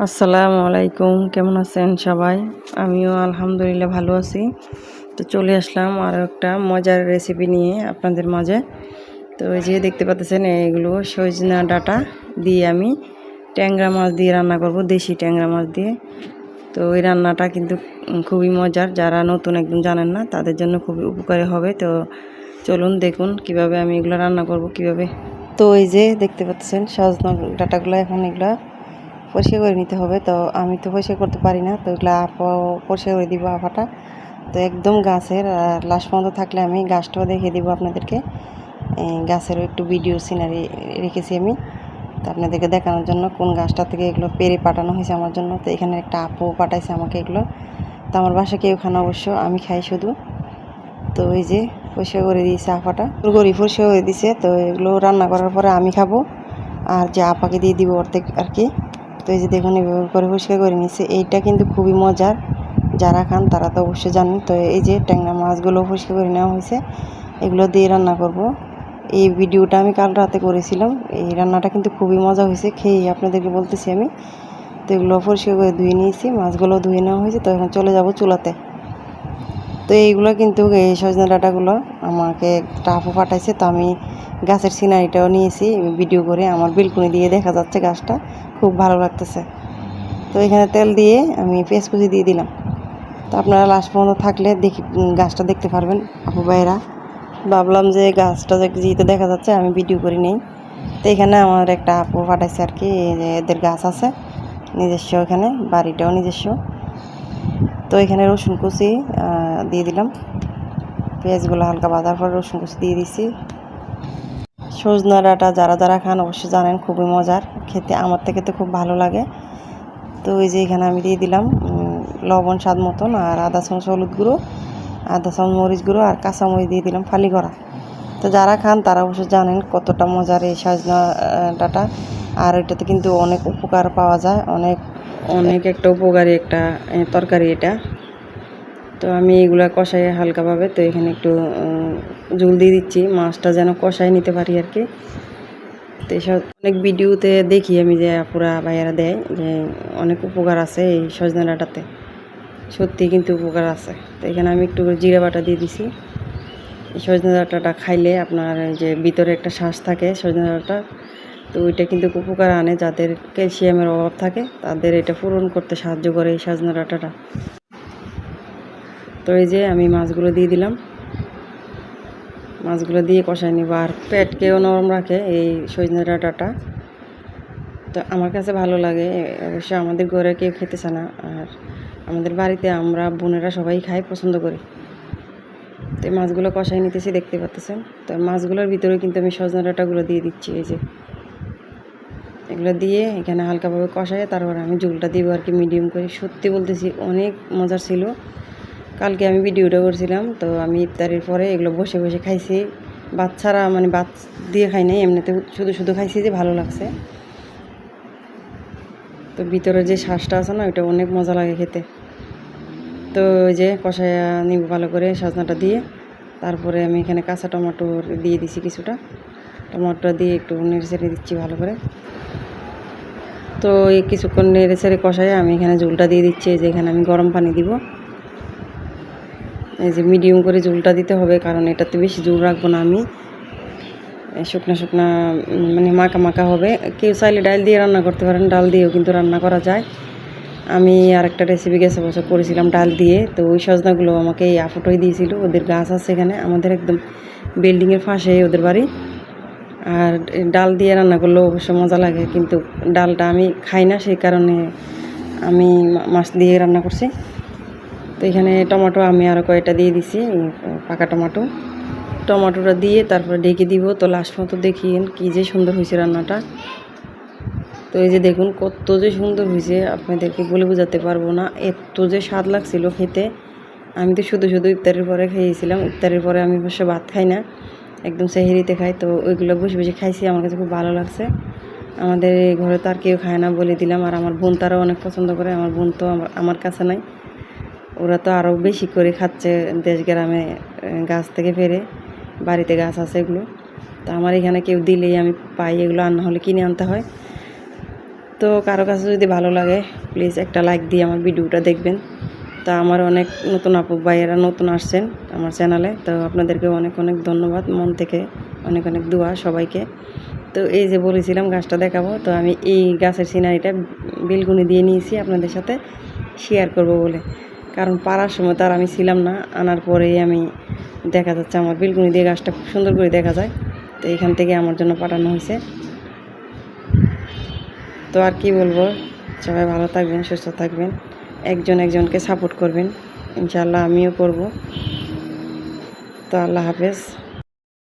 আসসালামু আলাইকুম, কেমন আছেন সবাই? আমিও আলহামদুলিল্লাহ ভালো আছি। তো চলে আসলাম আরও একটা মজার রেসিপি নিয়ে আপনাদের মাঝে। তো এই যে দেখতে পাচ্ছেন এইগুলো সজনা ডাটা দিয়ে আমি ট্যাংরা মাছ দিয়ে রান্না করব, দেশি ট্যাংরা মাছ দিয়ে। তো এই রান্নাটা কিন্তু খুবই মজার, যারা নতুন একদম জানেন না, তাদের জন্য খুবই উপকারী হবে। তো চলুন দেখুন কীভাবে আমি এগুলো রান্না করব, কীভাবে। তো এই যে দেখতে পাচ্ছেন, সজনা ডাটাগুলো এখন এগুলো পরিষ্কার করে নিতে হবে। তো আমি তো পরিষ্কার করতে পারি না, তো এগুলো আপা পরিষ্কার করে দিব আপাটা। তো একদম গাছের, আর লাস্ট পর্যন্ত থাকলে আমি গাছটাও দেখিয়ে দিব আপনাদেরকে। গাছেরও একটু ভিডিও সিনারি রেখেছি আমি। তো আপনাদেরকে দেখানোর জন্য কোন গাছটা থেকে এগুলো পেরে পাঠানো হয়েছে আমার জন্য। তো এখানে একটা আপু পাঠাইছে আমাকে এগুলো। তো আমার বাসা কেউ খান অবশ্য, আমি খাই শুধু। তো এই যে পরিষ্কার করে দিয়েছে আপাটা। গরিব পরিষ্কার করে দিয়েছে তো এগুলো রান্না করার পরে আমি খাব। আর যে আপাকে দিয়ে দিব অর্ধেক আর কি। তো এই যে দেখুন, এভাবে করে পরিষ্কার করে নিয়েছে। এইটা কিন্তু খুবই মজার। যারা খান তারা তো অবশ্যই জানেন। তো এই যে ট্যাংরা মাছগুলো পরিষ্কার করে নেওয়া হয়েছে, এগুলো দিয়ে রান্না করব। এই ভিডিওটা আমি কাল রাতে করেছিলাম। এই রান্নাটা কিন্তু খুবই মজা হয়েছে। খেয়ে আপনাদেরকে বলতেছি আমি। তো এগুলো পরিষ্কার করে ধুয়ে নিয়েছি। মাছগুলো ধুয়ে নেওয়া হয়েছে। তো এখন চলে যাব চুলাতে। তো এইগুলো কিন্তু এই সজনা ডাঁটাগুলো আমাকে টাফও পাঠাইছে, তো আমি গাছের সিনারিটাও নিয়েছি, ভিডিও করে আমার বিলকুনি দিয়ে দেখা যাচ্ছে গাছটা, খুব ভালো লাগতেছে। তো এখানে তেল দিয়ে আমি পেঁয়াজ কুচি দিয়ে দিলাম। তো আপনারা লাস্ট পর্যন্ত থাকলে দেখি গাছটা দেখতে পারবেন, আপু ভাইরা। ভাবলাম যে গাছটা যেহেতু দেখা যাচ্ছে, আমি ভিডিও করি নেই। তো এখানে আমার একটা আপু পাঠাইছে আর কি এদের গাছ আছে, নিজস্ব এখানে, বাড়িটাও নিজস্ব। তো এখানে রসুন কুচি দিয়ে দিলাম। পেঁয়াজগুলো হালকা বাজার পর রসুন কুচি দিয়ে দিছি। সজনা ডাঁটা যারা যারা খান অবশ্যই জানেন, খুবই মজার। খেতে, আমার থেকে তো খুব ভালো লাগে। তো ওই যে এখানে আমি দিয়ে দিলাম লবণ স্বাদ মতন আর আদা চামচ হলুদ গুঁড়ো, আদা চামচ মরিচ গুঁড়ো আর কাঁচা মরিচ দিয়ে দিলাম ফালি করা। তো যারা খান তারা অবশ্যই জানেন কতটা মজার এই সজনা ডাঁটা। আর এটাতে কিন্তু অনেক উপকার পাওয়া যায়, অনেক অনেক একটা উপকারী একটা তরকারি এটা। তো আমি এগুলা কষাই হালকাভাবে, তো এখানে একটু জল দিয়ে দিচ্ছি, মাছটা যেন কষাই নিতে পারি আর কি। তো এসব অনেক ভিডিওতে দেখি আমি যে পুরা ভাইয়ারা দেয় যে অনেক উপকার আছে এই সজনা ডাঁটাতে। সত্যি কিন্তু উপকার আছে। তো এখানে আমি একটু জিরা বাটা দিয়ে দিছি। সজনা ডাঁটাটা খাইলে আপনার যে ভিতরে একটা শ্বাস থাকে সজনা ডাঁটা তো ওইটা কিন্তু উপকার আনে, যাদের ক্যালসিয়ামের অভাব থাকে, তাদের এটা পূরণ করতে সাহায্য করে এই সজনা ডাঁটাটা। তো এই যে আমি মাছগুলো দিয়ে দিলাম। মাছগুলো দিয়ে কষাই নিব। আর পেটকেও নরম রাখে এই সজনে ডাঁটাটা। তো আমার কাছে ভালো লাগে অবশ্য আমাদের ঘরে কেউ খেতে চায় না। আর আমাদের বাড়িতে আমরা বোনেরা সবাই খাই পছন্দ করি। তো মাছগুলো কষাই নিতেছি, দেখতে পাচ্ছেন। তো মাছগুলোর ভিতরে কিন্তু আমি সজনে ডাঁটাগুলো দিয়ে দিচ্ছি, এই যে। এগুলো দিয়ে এখানে হালকাভাবে কষাই তারপর আমি ঝোলটা দিব আর কি মিডিয়াম করে। সত্যি বলতেছি, অনেক মজার ছিল। কালকে আমি ভিডিওটা করছিলাম, তো আমি ইফতারির পরে এগুলো বসে বসে খাইছি। বাচ্চারা মানে বাচ দিয়ে খাই নাই, এমনিতে শুধু শুধু খাইছি যে ভালো লাগছে। তো ভিতরে যে শ্বাসটা আছে না, ওইটা অনেক মজা লাগে খেতে। তো ওই যে কষায়া নিব ভালো করে সজনাটা দিয়ে, তারপরে আমি এখানে কাঁচা টমেটো দিয়ে দিছি কিছুটা। টমেটো দিয়ে একটু নেড়ে ছেড়ে দিচ্ছি ভালো করে। তো এই কিছুক্ষণ নেড়ে চেড়ে কষায় আমি এখানে ঝোলটা দিয়ে দিচ্ছি যে এখানে আমি গরম পানি দিব। এই যে মিডিয়াম করে ঝোলটা দিতে হবে, কারণ এটাতে বেশি ঝোল রাখব না আমি। শুকনা শুকনা মানে মাখা মাখা হবে। কেউ চাইলে ডাল দিয়ে রান্না করতে পারেন, ডাল দিয়েও কিন্তু রান্না করা যায়। আমি আরেকটা রেসিপি গেছে বছর করেছিলাম ডাল দিয়ে, তো ওই সজনাগুলো আমাকে এই আফটোই দিয়েছিল। ওদের গাছ আছে এখানে, আমাদের একদম বিল্ডিংয়ের পাশে ওদের বাড়ি। আর ডাল দিয়ে রান্না করলেও অবশ্য মজা লাগে, কিন্তু ডালটা আমি খাই না, সেই কারণে আমি মাছ দিয়ে রান্না করছি। তো এখানে টমেটো আমি আরও কয়েকটা দিয়ে দিছি পাকা টমেটো। টমেটোটা দিয়ে তারপরে ডেকে দিব, তো লাস্ট মতো দেখিয়েন কী যে সুন্দর হয়েছে রান্নাটা। তো এই যে দেখুন, কত যে সুন্দর হয়েছে, আপনাদেরকে বলে বোঝাতে পারব না, এত যে স্বাদ লাগছিল খেতে। আমি তো শুধু শুধু ইফতারের পরে খেয়েছিলাম, ইফতারের পরে আমি অবশ্য ভাত খাই না। একদম সেহেরিতে খাই, তো ওইগুলো বসে বসে খাইছি, আমার কাছে খুব ভালো লাগছে। আমাদের ঘরে তো আর কেউ খায় না বলে দিলাম, আর আমার বোন তারাও অনেক পছন্দ করে, আমার বোন তো আমার কাছে নাই। ওরা তো আরও বেশি করে খাচ্ছে দেশ গ্রামে গাছ থেকে পেরে, বাড়িতে গাছ আছে এগুলো। তো আমার এখানে কেউ দিলেই আমি পাই, এগুলো আর না হলে কিনে আনতে হয়। তো কারও কাছে যদি ভালো লাগে প্লিজ একটা লাইক দিয়ে আমার ভিডিওটা দেখবেন। তা আমার অনেক নতুন আপু, ভাইয়েরা নতুন আসছেন আমার চ্যানেলে তো আপনাদেরকে অনেক অনেক ধন্যবাদ, মন থেকে অনেক অনেক দোয়া সবাইকে। তো এই যে বলেছিলাম গাছটা দেখাবো, তো আমি এই গাছের সিনারিটা বিলগুনি দিয়ে নিয়েছি আপনাদের সাথে শেয়ার করব বলে। কারণ পাড়ার সময় তো আর আমি ছিলাম না, আনার পরেই আমি দেখা যাচ্ছে আমার বিলগুনি দিয়ে গাছটা খুব সুন্দর করে দেখা যায়। তো এখান থেকে আমার জন্য পাঠানো হয়েছে। তো আর কি বলব, সবাই ভালো থাকবেন, সুস্থ থাকবেন। একজন একজনকে সাপোর্ট করবেন। ইনশাল্লাহ আমিও করব। তো আল্লাহ হাফেজ।